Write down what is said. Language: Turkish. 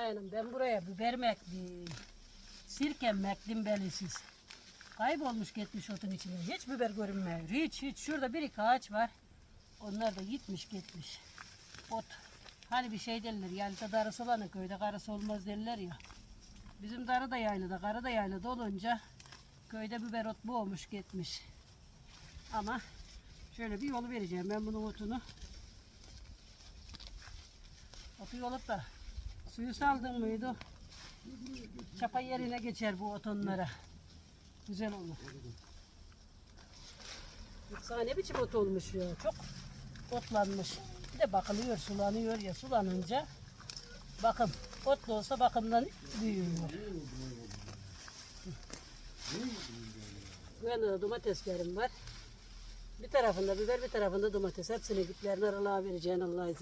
Canım ben buraya biber mi ektim? Sirke mi ektim belisiz. Kaybolmuş gitmiş otun içine. Hiç biber görünmüyor. Hiç hiç. Şurada bir iki ağaç var. Onlar da gitmiş gitmiş. Ot. Hani bir şey derler. Yaylada darısı olanın köyde karısı olmaz derler ya. Bizim darı da yaylada, karı da yaylada olunca köyde biber ot bu olmuş gitmiş. Ama şöyle bir yolu vereceğim ben bunun otunu. Otu yolup da suyu saldın mıydı? Çapa yerine geçer bu otonlara. Güzel olur. Baksana ne biçim ot olmuş ya. Çok otlanmış. Bir de bakılıyor, sulanıyor ya. Sulanınca bakım. Otlu olsa bakımdan büyüyor. Yanında domateslerim var. Bir tarafında biber, bir tarafında domates. Hepsini diplerini aralığa vereceğin Allah izin